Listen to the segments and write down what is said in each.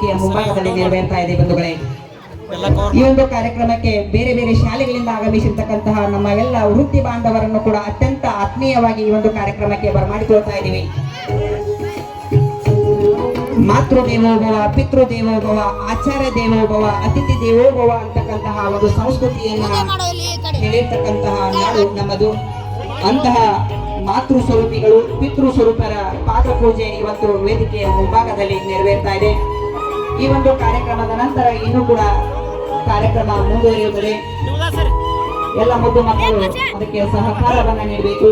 ವೇದಿಕೆಯ ಮುಂಭಾಗದಲ್ಲಿ ನೆರವೇರ್ತಾ ಇದೆ ಬಂಧುಗಳೇ. ಈ ಒಂದು ಕಾರ್ಯಕ್ರಮಕ್ಕೆ ಬೇರೆ ಬೇರೆ ಶಾಲೆಗಳಿಂದ ಆಗಮಿಸಿರ್ತಕ್ಕಂತಹ ನಮ್ಮ ಎಲ್ಲ ವೃತ್ತಿ ಬಾಂಧವರನ್ನು ಕೂಡ ಅತ್ಯಂತ ಆತ್ಮೀಯವಾಗಿ ಈ ಒಂದು ಕಾರ್ಯಕ್ರಮಕ್ಕೆ ಬರಮಾಡಿಕೊಳ್ತಾ ಇದ್ದೀವಿ. ಮಾತೃ ದೇವೋಭವ ಪಿತೃ ದೇವೋಭವ ಆಚಾರ್ಯ ದೇವೋಭವ ಅತಿಥಿ ದೇವೋಭವ ಅಂತಕ್ಕಂತಹ ಒಂದು ಸಂಸ್ಕೃತಿಯನ್ನ ಹೇಳಿರ್ತಕ್ಕಂತಹ ನಾಡು ನಮ್ಮದು. ಅಂತಹ ಮಾತೃ ಸ್ವರೂಪಿಗಳು ಪಿತೃ ಸ್ವರೂಪರ ಪಾದ ಪೂಜೆ ಇವತ್ತು ವೇದಿಕೆಯ ಮುಂಭಾಗದಲ್ಲಿ ನೆರವೇರ್ತಾ ಇದೆ. ಈ ಒಂದು ಕಾರ್ಯಕ್ರಮದ ನಂತರ ಇನ್ನೂ ಕೂಡ ಕಾರ್ಯಕ್ರಮ ಮುಂದುವರಿಯುತ್ತದೆ. ಎಲ್ಲ ಮುದ್ದು ಮಕ್ಕಳು ಅದಕ್ಕೆ ಸಹಕಾರವನ್ನು ನೀಡಬೇಕು.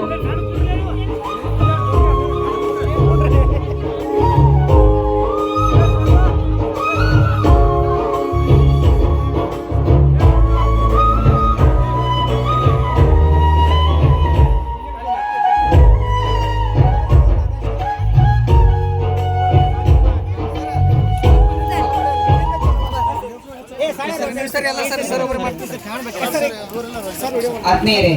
ಆತ್ಮೀಯರೇ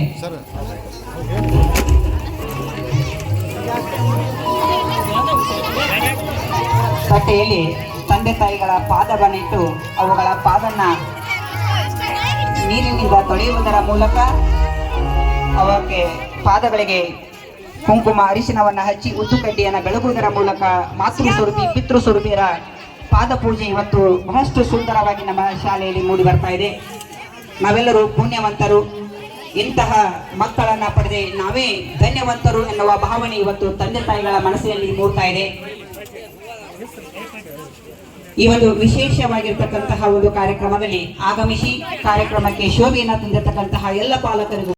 ತಟ್ಟೆಯಲ್ಲಿ ತಂದೆ ತಾಯಿಗಳ ಪಾದವನ್ನಿಟ್ಟು ಅವುಗಳ ಪಾದನ್ನ ನೀರಿನಿಂದ ತೊಳೆಯುವುದರ ಮೂಲಕ ಅವಕ್ಕೆ ಪಾದಗಳಿಗೆ ಕುಂಕುಮ ಅರಿಶಿನವನ್ನ ಹಚ್ಚಿ ಉದ್ದುಕಡ್ಡಿಯನ್ನು ಬೆಳಗುವುದರ ಮೂಲಕ ಮಾತೃ ಸ್ವರೂಪಿ ಪಿತೃ ಸ್ವರೂಪಿಯರ ಪಾದ ಪೂಜೆ ಇವತ್ತು ಬಹಳಷ್ಟು ಸುಂದರವಾಗಿ ನಮ್ಮ ಶಾಲೆಯಲ್ಲಿ ಮೂಡಿ ಬರ್ತಾ ಇದೆ. ನಾವೆಲ್ಲರೂ ಪುಣ್ಯವಂತರು. ಇಂತಹ ಮಕ್ಕಳನ್ನ ಪಡೆದೆ ನಾವೇ ಧನ್ಯವಂತರು ಎನ್ನುವ ಭಾವನೆ ಇವತ್ತು ತಂದೆ ತಾಯಿಗಳ ಮನಸ್ಸಿನಲ್ಲಿ ಮೂಡ್ತಾ ಇದೆ. ಈ ಒಂದು ವಿಶೇಷವಾಗಿರ್ತಕ್ಕಂತಹ ಒಂದು ಕಾರ್ಯಕ್ರಮದಲ್ಲಿ ಆಗಮಿಸಿ, ಕಾರ್ಯಕ್ರಮಕ್ಕೆ ಶೋಭೆಯನ್ನು ತಂದಿರತಕ್ಕಂತಹ ಎಲ್ಲ ಪಾಲಕರಿಗೂ